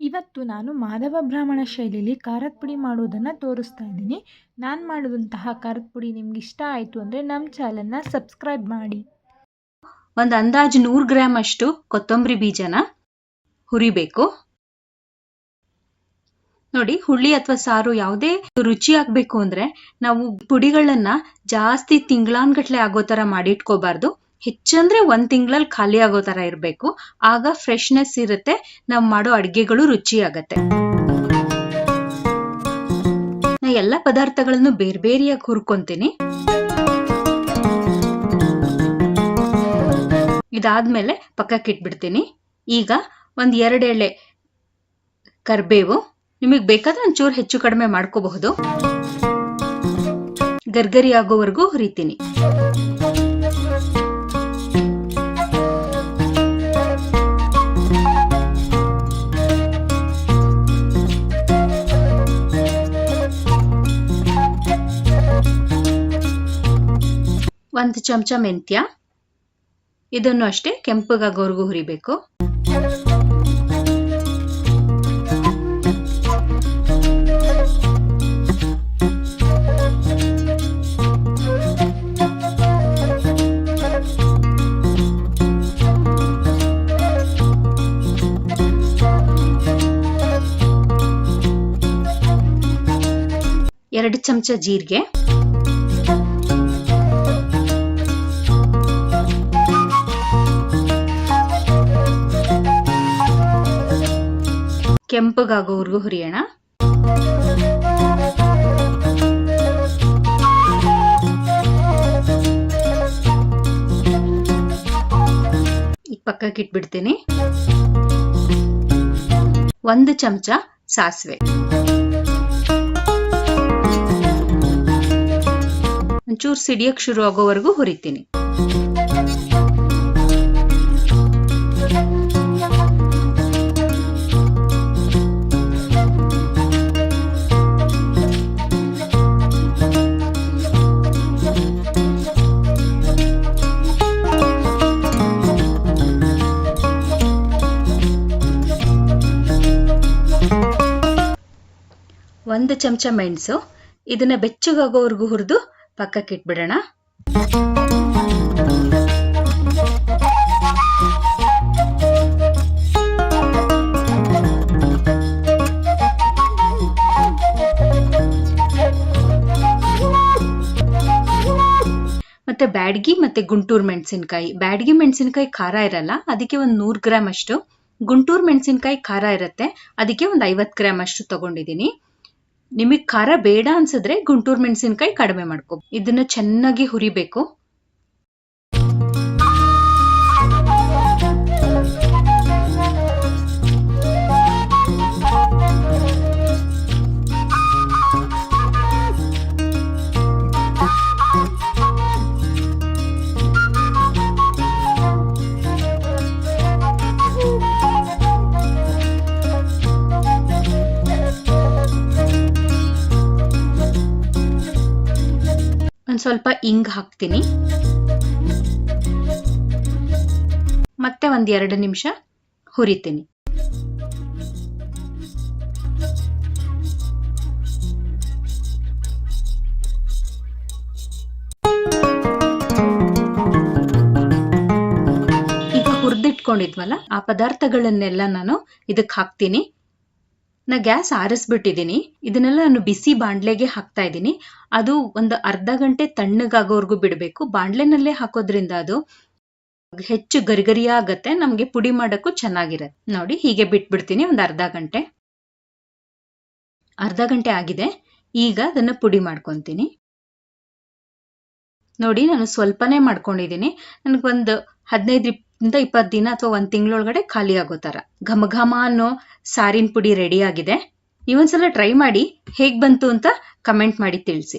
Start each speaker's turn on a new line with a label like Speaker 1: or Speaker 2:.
Speaker 1: ಇವತ್ತು ನಾನು ಮಾಧವ ಬ್ರಾಹ್ಮಣ ಶೈಲಿಲಿ ಖಾರದ ಪುಡಿ ಮಾಡೋದನ್ನು ತೋರಿಸ್ತಾ ಇದ್ದೀನಿ. ನಾನು ಮಾಡಿದಂತಹ ಖಾರದ ಪುಡಿ ನಿಮ್ಗೆ ಇಷ್ಟ ಆಯಿತು ಅಂದರೆ ನಮ್ಮ ಚಾನಲ್ನ ಸಬ್ಸ್ಕ್ರೈಬ್ ಮಾಡಿ.
Speaker 2: ಒಂದು ಅಂದಾಜು ನೂರು ಗ್ರಾಮ್ ಅಷ್ಟು ಕೊತ್ತಂಬರಿ ಬೀಜನ ಹುರಿಬೇಕು. ನೋಡಿ, ಹುಳಿ ಅಥವಾ ಸಾರು ಯಾವುದೇ ರುಚಿ ಆಗ್ಬೇಕು ಅಂದ್ರೆ ನಾವು ಪುಡಿಗಳನ್ನ ಜಾಸ್ತಿ ತಿಂಗಳಾನ್ಗಟ್ಲೆ ಆಗೋ ತರ ಮಾಡಿಟ್ಕೋಬಾರ್ದು ಹೆಚ್ಚಂದ್ರೆ ಒಂದ್ ತಿಂಗಳಲ್ಲಿ ಖಾಲಿ ಆಗೋ ತರ ಇರ್ಬೇಕು. ಆಗ ಫ್ರೆಶ್ನೆಸ್ ಇರುತ್ತೆ, ನಾವ್ ಮಾಡೋ ಅಡ್ಗೆಗಳು ರುಚಿ ಆಗತ್ತೆ ನಾ ಎಲ್ಲ ಪದಾರ್ಥಗಳನ್ನು ಬೇರೆ ಬೇರೆಯಾಗಿ ಹುರ್ಕೊಂತೀನಿ. ಇದಾದ್ಮೇಲೆ ಪಕ್ಕಕ್ಕೆ ಇಟ್ಬಿಡ್ತೀನಿ. ಈಗ ಒಂದ್ ಎರಡ್ ಎಳೆ ಕರ್ಬೇವು. ನಿಮಗೆ ಬೇಕಾದ್ರೆ ಒಂಚೂರು ಹೆಚ್ಚು ಕಡಿಮೆ ಮಾಡ್ಕೋಬಹುದು. ಗರ್ಗರಿ ಆಗೋವರೆಗೂ ಹುರಿತೀನಿ. ಒಂದು ಚಮಚ ಮೆಂತ್ಯ. ಇದನ್ನು ಅಷ್ಟೇ ಕೆಂಪಗಾಗೋವರೆಗೂ ಹುರಿಬೇಕು. ಎರಡು ಚಮಚ ಜೀರಿಗೆ. ಕೆಂಪಗಾಗೋವರೆಗೂ ಹುರಿಯೋಣ. ಈಗ ಪಕ್ಕಕ್ಕೆ ಒಂದು ಚಮಚ ಸಾಸಿವೆ. ಒಂಚೂರು ಸಿಡಿಯಕ್ಕೆ ಶುರು ಆಗೋವರೆಗೂ ಹುರಿತೀನಿ. ಒಂದು ಚಮಚ ಮೆಣಸು, ಇದನ್ನ ಬೆಚ್ಚಗಾಗೋವರೆಗೂ ಹುರಿದು ಪಕ್ಕಕ್ಕೆ ಇಟ್ಬಿಡೋಣ. ಮತ್ತೆ ಬ್ಯಾಡ್ಗಿ ಮತ್ತೆ ಗುಂಟೂರು ಮೆಣಸಿನಕಾಯಿ. ಬ್ಯಾಡ್ಗಿ ಮೆಣಸಿನಕಾಯಿ ಖಾರ ಇರಲ್ಲ, ಅದಕ್ಕೆ ಒಂದು ನೂರು ಗ್ರಾಮ್ ಅಷ್ಟು. ಗುಂಟೂರು ಮೆಣಸಿನ್ಕಾಯಿ ಖಾರ ಇರುತ್ತೆ, ಅದಕ್ಕೆ ಒಂದು ಐವತ್ತು ಗ್ರಾಮ್ ಅಷ್ಟು ತಗೊಂಡಿದ್ದೀನಿ ನಿಮಗೆ ಖಾರ ಬೇಡ ಅನ್ಸಿದ್ರೆ ಗುಂಟೂರು ಮೆಣಸಿನಕಾಯಿ ಕಡಿಮೆ ಮಾಡ್ಕೊ. ಇದನ್ನ ಚೆನ್ನಾಗಿ ಹುರಿಬೇಕು. ಸ್ವಲ್ಪ ಇಂಗ್ ಹಾಕ್ತೀನಿ. ಮತ್ತೆ ಒಂದ್ ಎರಡು ನಿಮಿಷ ಹುರಿತೀನಿ. ಈಗ ಹುರಿದಿಟ್ಕೊಂಡಿದ್ವಲ್ಲ, ಆ ಪದಾರ್ಥಗಳನ್ನೆಲ್ಲ ನಾನು ಇದಕ್ಕೆ ಹಾಕ್ತೀನಿ. ನಾ ಗ್ಯಾಸ್ ಆರಿಸ್ಬಿಟ್ಟಿದ್ದೀನಿ ಇದನ್ನೆಲ್ಲ ನಾನು ಬಿಸಿ ಬಾಂಡ್ಲೆಗೆ ಹಾಕ್ತಾ ಇದ್ದೀನಿ ಅದು ಒಂದು ಅರ್ಧ ಗಂಟೆ ತಣ್ಣಗಾಗೋವರೆಗೂ ಬಿಡಬೇಕು. ಬಾಂಡ್ಲೆನಲ್ಲೇ ಹಾಕೋದ್ರಿಂದ ಅದು ಹೆಚ್ಚು ಗರಿಗರಿ ಆಗತ್ತೆ ನಮ್ಗೆ ಪುಡಿ ಮಾಡೋಕ್ಕೂ ಚೆನ್ನಾಗಿರತ್ತೆ. ನೋಡಿ, ಹೀಗೆ ಬಿಟ್ಬಿಡ್ತೀನಿ ಒಂದು ಅರ್ಧ ಗಂಟೆ. ಅರ್ಧ ಗಂಟೆ ಆಗಿದೆ. ಈಗ ಅದನ್ನ ಪುಡಿ ಮಾಡ್ಕೊತೀನಿ. ನೋಡಿ, ನಾನು ಸ್ವಲ್ಪನೇ ಮಾಡ್ಕೊಂಡಿದ್ದೀನಿ ನನಗೊಂದು ಹದಿನೈದರಿಂದ ಇಪ್ಪತ್ತು ದಿನ ಅಥವಾ ಒಂದು ತಿಂಗಳೊಳಗಡೆ ಖಾಲಿ ಆಗೋ ಥರ. ಘಮ ಘಮ ಅನ್ನೋ ಸಾರಿನ ಪುಡಿ ರೆಡಿ ಆಗಿದೆ. ನೀವೊಂದ್ಸಲ ಟ್ರೈ ಮಾಡಿ ಹೇಗ್ ಬಂತು ಅಂತ ಕಮೆಂಟ್ ಮಾಡಿ ತಿಳಿಸಿ.